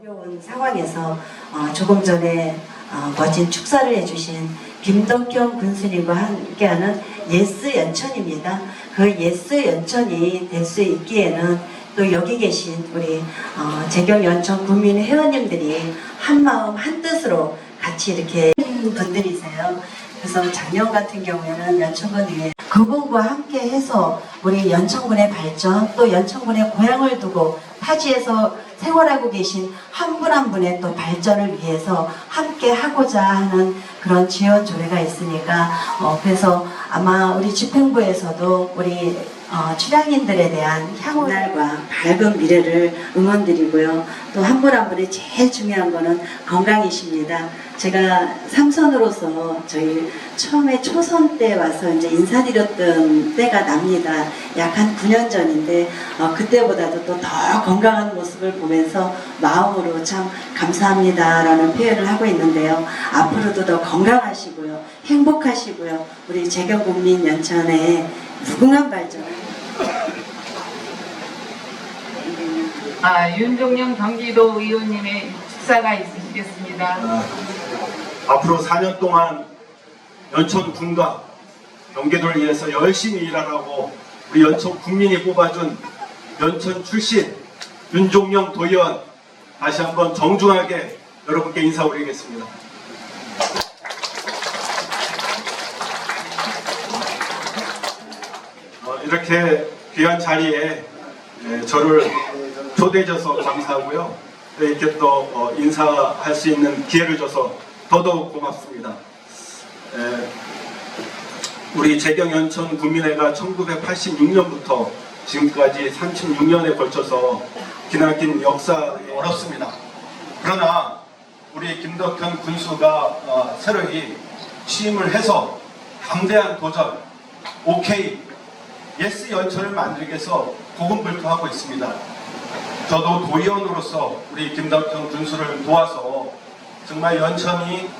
어려운 상황에서 어, 조금 전에 어, 멋진 축사를 해주신 김덕현 군수님과 함께하는 예스 연천입니다. 그 예스 연천이 될 수 있기에는 또 여기 계신 우리 어, 재경 연천 국민 회원님들이 한 마음 한 뜻으로 같이 이렇게 분들이세요. 그래서 작년 같은 경우에는 연천군 위에 그분과 함께 해서 우리 연천군의 발전 또 연천군의 고향을 두고 타지에서 생활하고 계신 한 분 한 분의 또 발전을 위해서 함께 하고자 하는 그런 지원 조례가 있으니까 어, 그래서 아마 우리 집행부에서도 우리 어, 출향인들에 대한 향후 날과 밝은 미래를 응원드리고요. 또 한 분 한 분의 제일 중요한 거는 건강이십니다. 제가 삼선으로서 저희 처음에 초선 때 와서 이제 인사드렸던 때가 납니다. 약 한 9년 전인데 어, 그때보다도 또 더 건강한 모습을 보면서 마음으로 참 감사합니다라는 표현을 하고 있는데요. 앞으로도 더 건강하시고요. 행복하시고요. 우리 재경국민 연천의 무궁한 발전 아, 윤종영 경기도 의원님의 축사가 있으시겠습니다. 아, 앞으로 4년 동안 연천 군과 경기도를 위해서 열심히 일하라고 우리 연천 국민이 뽑아준 연천 출신 윤종영 도의원 다시 한번 정중하게 여러분께 인사 올리겠습니다. 어, 이렇게 귀한 자리에 예, 저를 초대해 줘서 감사하고요. 또 이렇게 또 어, 인사할 수 있는 기회를 줘서 더더욱 고맙습니다. 예, 우리 재경연천 국민회가 1986년부터 지금까지 36년에 걸쳐서 기나긴 역사에 어렵습니다. 그러나 우리 김덕현 군수가 어, 새로이 취임을 해서 강대한 도전, 오케이, 예스 연천을 만들기 위해서 고군분투하고 있습니다. 저도 도의원으로서 우리 김덕현 군수를 도와서 정말 연천이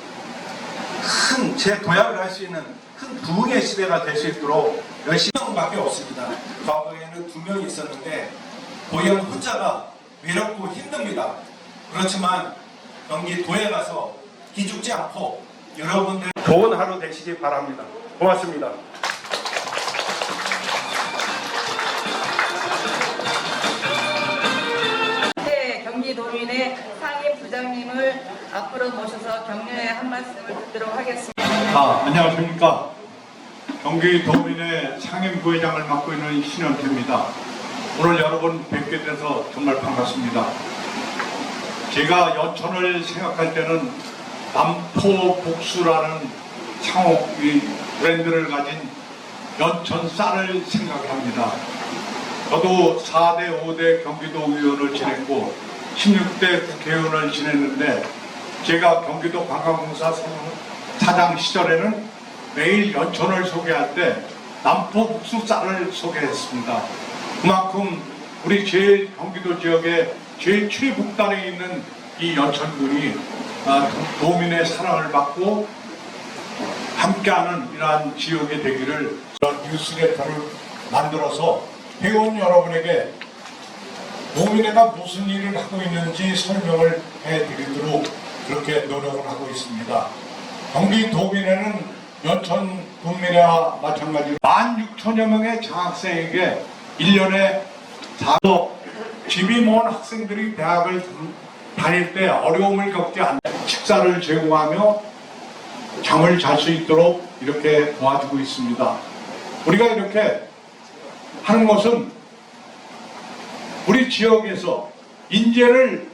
큰 제 도약을 할 수 있는 큰 부흥의 시대가 될 수 있도록 열심히 명밖에 없습니다. 과거에는 두 명이 있었는데 도의원 혼자가 외롭고 힘듭니다. 그렇지만 경기 도에 가서 기죽지 않고 여러분들 좋은 하루 되시기 바랍니다. 고맙습니다. 네, 경기도민의 부장님을 앞으로 모셔서 격려의 한 말씀을 듣도록 하겠습니다. 아, 안녕하십니까. 경기 도민의 상임 부회장을 맡고 있는 신현태입니다. 오늘 여러분 뵙게 돼서 정말 반갑습니다. 제가 연천을 생각할 때는 남포복수라는 창호 이 브랜드를 가진 연천 쌀을 생각합니다. 저도 4대, 5대 경기도 의원을 지냈고 16대 국회의원을 지냈는데 제가 경기도 관광공사 사장 시절에는 매일 연천을 소개할 때 남포 국수 쌀을 소개했습니다. 그만큼 우리 제일 경기도 지역의 제일 최북단에 있는 이 연천군이 아, 도- 도민의 사랑을 받고 함께하는 이러한 지역이 되기를 그런 뉴스레터를 만들어서 회원 여러분에게 노민회가 무슨 일을 하고 있는지 설명을 해드리도록 그렇게 노력을 하고 있습니다. 경기 도민회는 연천 군민회와 마찬가지로 16,000여 명의 장학생에게 1년에 4도 집이 먼 학생들이 대학을 다닐 때 어려움을 겪지 않는 식사를 제공하며 잠을 잘 수 있도록 이렇게 도와주고 있습니다. 우리가 이렇게 하는 것은 우리 지역에서 인재를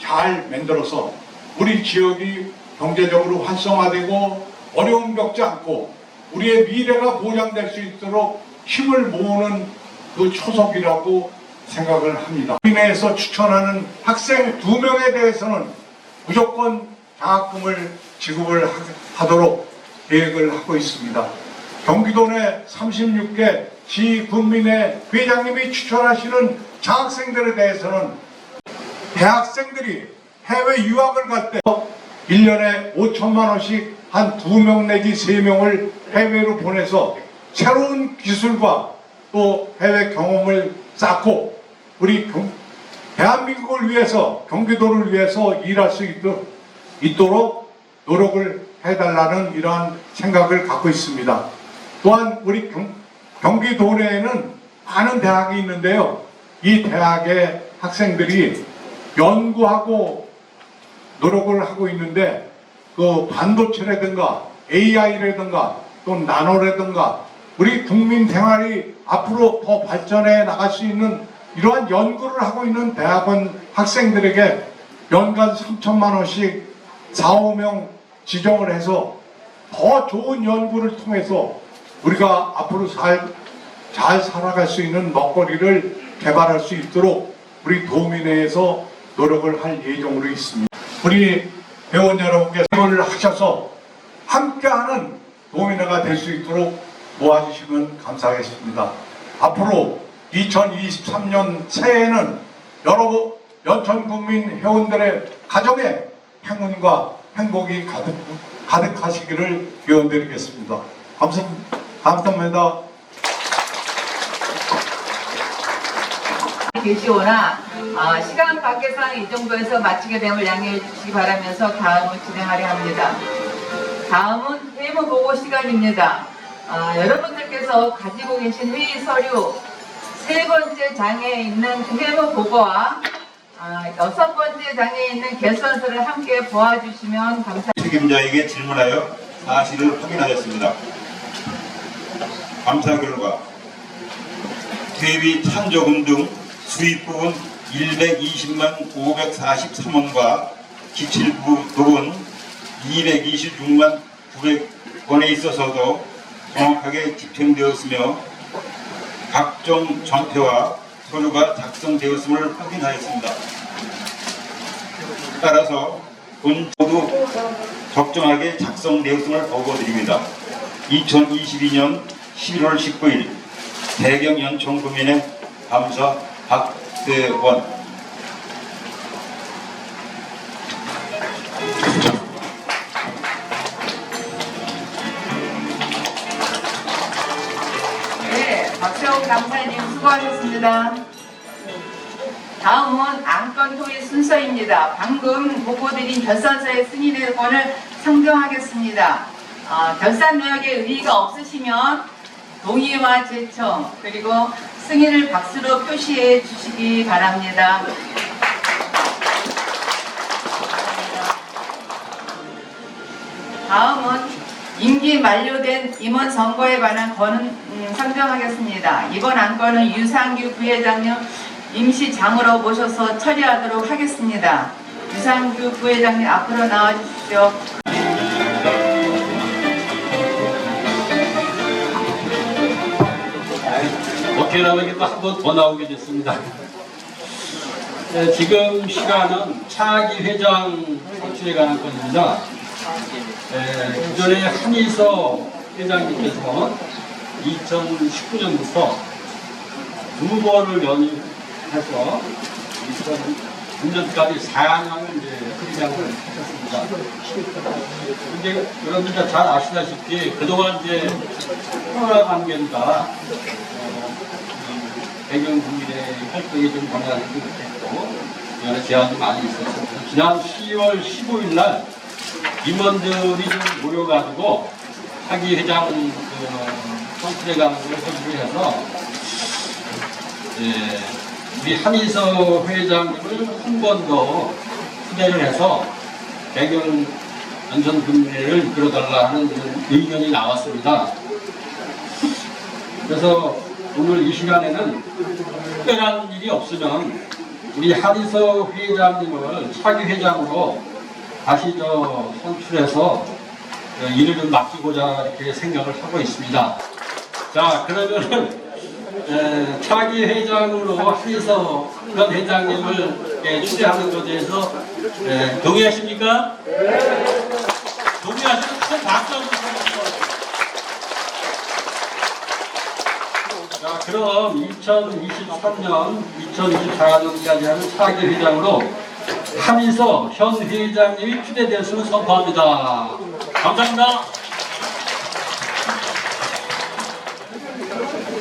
잘 만들어서 우리 지역이 경제적으로 활성화되고 어려움 겪지 않고 우리의 미래가 보장될 수 있도록 힘을 모으는 그 초석이라고 생각을 합니다. 국민회에서 추천하는 학생 두 명에 대해서는 무조건 장학금을 지급을 하- 하도록 계획을 하고 있습니다. 경기도 내 36개 지군민회 회장님이 추천하시는 장학생들에 대해서는 대학생들이 해외 유학을 갈 때 1년에 5천만 원씩 한 두 명 내지 세 명을 해외로 보내서 새로운 기술과 또 해외 경험을 쌓고 우리 경- 대한민국을 위해서 경기도를 위해서 일할 수 있도록, 있도록 노력을 해달라는 이러한 생각을 갖고 있습니다. 또한 우리 경, 경기도 내에는 많은 대학이 있는데요. 이 대학의 학생들이 연구하고 노력을 하고 있는데 그 반도체라든가 AI라든가 또 나노라든가 우리 국민 생활이 앞으로 더 발전해 나갈 수 있는 이러한 연구를 하고 있는 대학원 학생들에게 연간 3천만 원씩 4, 5명 지정을 해서 더 좋은 연구를 통해서 우리가 앞으로 살, 잘 살아갈 수 있는 먹거리를 개발할 수 있도록 우리 도민회에서 노력을 할 예정으로 있습니다. 우리 회원 여러분께 노력을 하셔서 함께하는 도민회가 될 수 있도록 도와주시면 감사하겠습니다. 앞으로 2023년 새해에는 여러 연천 국민 회원들의 가정에 행운과 행복이 가득, 가득하시기를 기원드리겠습니다. 감사, 감사합니다. 계시오나 아, 시간 관계상 이 정도에서 마치게 됨을 양해해 주시기 바라면서 다음을 진행하려 합니다. 다음은 회무 보고 시간입니다. 아, 여러분들께서 가지고 계신 회의 서류 세 번째 장에 있는 회무 보고와 아, 여섯 번째 장에 있는 결선서를 함께 보아주시면 감사합니다. 책임자에게 질문하여 사실을 확인하였습니다. 감사 결과 퇴비 찬조금 등 수입 부분 120만 543원과 기출 부- 부분 226만 900원에 있어서도 정확하게 집행되었으며 각종 전표와 서류가 작성되었음을 확인하였습니다. 따라서 본 모두 적정하게 작성되었음을 보고드립니다. 2022년 11월 19일 대경 연천 구민의 감사 박대원 네, 박세호 감사님 수고하셨습니다. 다음은 안건 토의 순서입니다. 방금 보고드린 결산서의 승인의 권을 상정하겠습니다. 어, 결산 내역에 의의가 없으시면 동의와 제청 그리고 승인을 박수로 표시해 주시기 바랍니다. 다음은 임기 만료된 임원 선거에 관한 건은 음, 상정하겠습니다. 이번 안건은 유상규 부회장님 임시장으로 모셔서 처리하도록 하겠습니다. 유상규 부회장님 앞으로 나와 주십시오. 어깨나무에 또한 번 더 나오게 됐습니다. 네, 지금 시간은 차기 회장 선출에 관한 건입니다. 네, 기존에 한의서 회장님께서 2019년부터 두 번을 연임해서 2009년까지 4년을 이제 회장을 하셨습니다. 근데 여러분들 잘 아시다시피 그동안 이제 코로나. 어, 배경 국민의 활동이 좀 방해하지 못했고 여러 제한이 많이 있었습니다. 지난 10월 15일 날 임원들이 좀 모여가지고 하기 회장 그 선출에 관한 걸 해주기로 해서 예, 우리 한희서 회장님을 한 번 더 후대를 해서 배경 국민회를 이끌어달라 하는 의견이 나왔습니다. 그래서 오늘 이 시간에는 특별한 일이 없으면 우리 한희서 회장님을 차기 회장으로 다시 저 선출해서 어, 일을 좀 맡기고자 이렇게 생각을 하고 있습니다. 자 그러면은 에, 차기 회장으로 한희서 전 회장님을 예, 추대하는 것에 대해서 예, 동의하십니까? 동의하시면 큰 박수 한번 주세요. 자, 그럼 2023년, 2024년까지 하는 차기 회장으로 한희서 현 회장님이 추대되었음을 선포합니다. 감사합니다.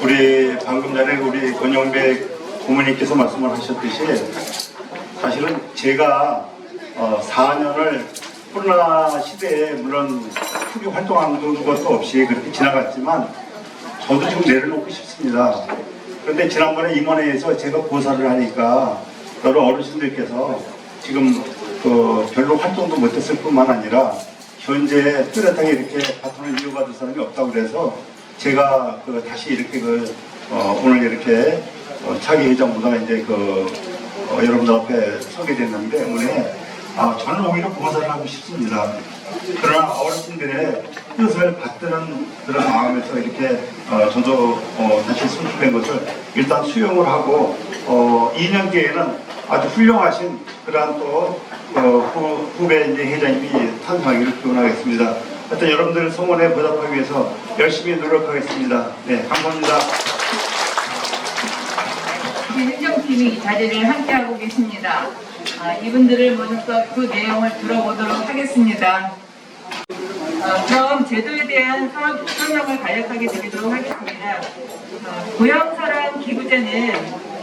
우리 방금 전에 우리 권영배 고모님께서 말씀을 하셨듯이 사실은 제가 어, 4년을 코로나 시대에 물론 크게 활동한 것도 없이 그렇게 지나갔지만 저도 좀 내려놓고 싶습니다. 그런데 지난번에 임원회에서 제가 고사를 하니까 여러 어르신들께서 지금 그 별로 활동도 못했을 뿐만 아니라 현재 뚜렷하게 이렇게 바톤을 이어받을 사람이 없다고 그래서 제가 그 다시 이렇게 그 어, 오늘 이렇게 어, 차기 회장보다 이제 그 어, 여러분들 앞에 서게 됐는데 오늘 아, 저는 오히려 고사를 하고 싶습니다. 그러나 어르신들의 뜻을 받드는 그런 마음에서 이렇게 어, 저도 어, 다시 선출된 것을 일단 수용을 하고 어, 2년 뒤에는 아주 훌륭하신 그러한 또 어, 후, 후배 이제 회장님이 탄생하기를 기원하겠습니다. 하여튼 여러분들 성원에 보답하기 위해서 열심히 노력하겠습니다. 네, 감사합니다. 행정팀이 이 자리를 함께하고 계십니다. 아, 이분들을 모셔서 그 내용을 들어보도록 하겠습니다. 어, 그럼 제도에 대한 설- 설명을 간략하게 드리도록 하겠습니다. 어, 고향사랑 기부제는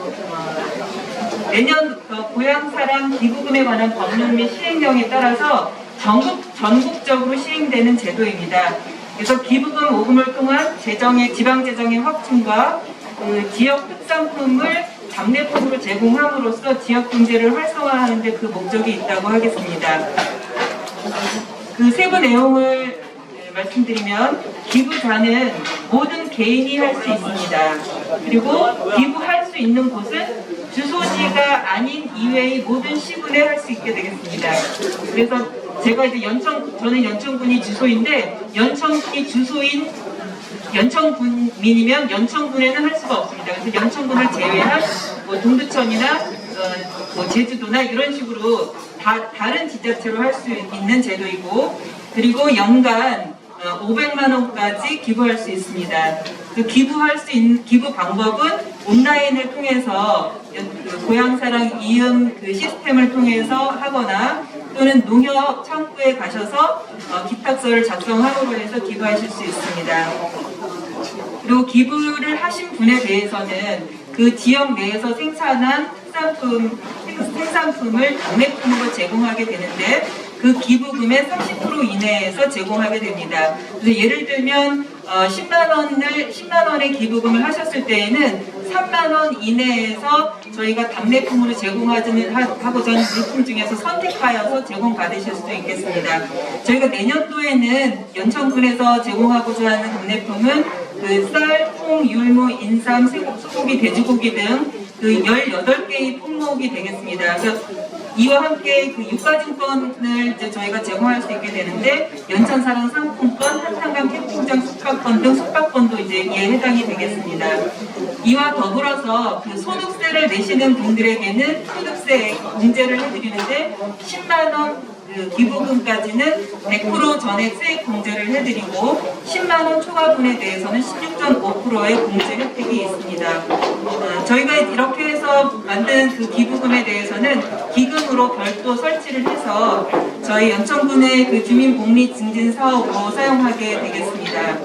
어, 내년부터 고향사랑 기부금에 관한 법률 및 시행령에 따라서 전국, 전국적으로 시행되는 제도입니다. 그래서 기부금 모금을 통한 재정의 지방 재정의 확충과 그 지역 특산품을 장례품으로 제공함으로써 지역 경제를 활성화하는 데 그 목적이 있다고 하겠습니다. 그 세부 내용을 네, 말씀드리면 기부자는 모든 개인이 할 수 있습니다. 그리고 기부할 수 있는 곳은 주소지가 아닌 이외의 모든 시군에 할 수 있게 되겠습니다. 그래서 제가 이제 연천 저는 연천군이 주소인데 연천군이 주소인 연천군민이면 연천군에는 할 수가 없습니다. 그래서 연천군을 제외한 뭐 동두천이나 어, 뭐 제주도나 이런 식으로 다, 다른 지자체로 할 수 있는 제도이고 그리고 연간 500만 원까지 기부할 수 있습니다. 그 기부할 수 있는 기부 방법은 온라인을 통해서 연- 그 고향사랑 이음 그 시스템을 통해서 하거나 또는 농협 창구에 가셔서 어, 기탁서를 작성함으로 해서 기부하실 수 있습니다. 그리고 기부를 하신 분에 대해서는 그 지역 내에서 생산한 특산품, 생- 생산품을 당매품으로 제공하게 되는데 그 기부금의 30% 이내에서 제공하게 됩니다. 그래서 예를 들면 어, 10만 원을 10만 원의 기부금을 하셨을 때에는 3만 원 이내에서 저희가 당매품으로 제공하는 하- 하고자 하는 물품 중에서 선택하여서 제공받으실 수도 있겠습니다. 저희가 내년도에는 연천군에서 제공하고자 하는 당매품은 그 쌀, 콩, 율무, 인삼, 쇠고- 소고기, 돼지고기 등 그 18개의 품목이 되겠습니다. 그래서 이와 함께 그 유가증권을 이제 저희가 제공할 수 있게 되는데 연천사랑 상품권, 한탄강 캠핑장 숙박권 등 숙박권도 이제 이에 해당이 되겠습니다. 이와 더불어서 그 소득세를 내시는 분들에게는 소득세 공제를 해드리는데 10만 원 그 기부금까지는 100% 전액 세액 공제를 해드리고 10만 원 초과분에 대해서는 16.5%의 공제 혜택이 있습니다. 어, 저희가 이렇게 해서 만든 그 기부금에 대해서는 기금으로 별도 설치를 해서 저희 연천군의 그 주민복리 증진 사업으로 사용하게 되겠습니다.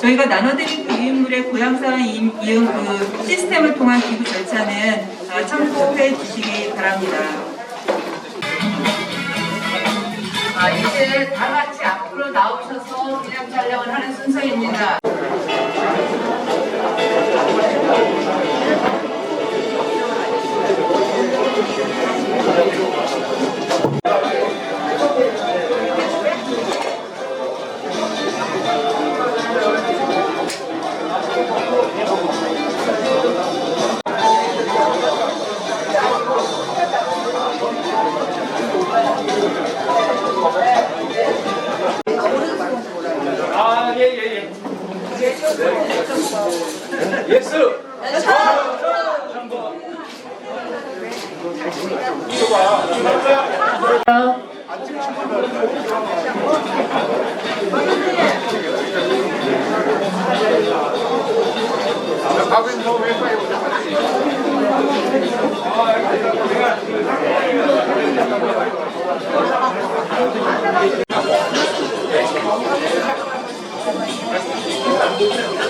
저희가 나눠드린 그 이음물의 고향사랑 이음 이음 그 시스템을 통한 기부 절차는 어, 참고해 주시기 바랍니다. 아, 이제 다 같이 앞으로 나오셔서 기념 촬영을 하는 순서입니다. 예스. Thank you. Thank you.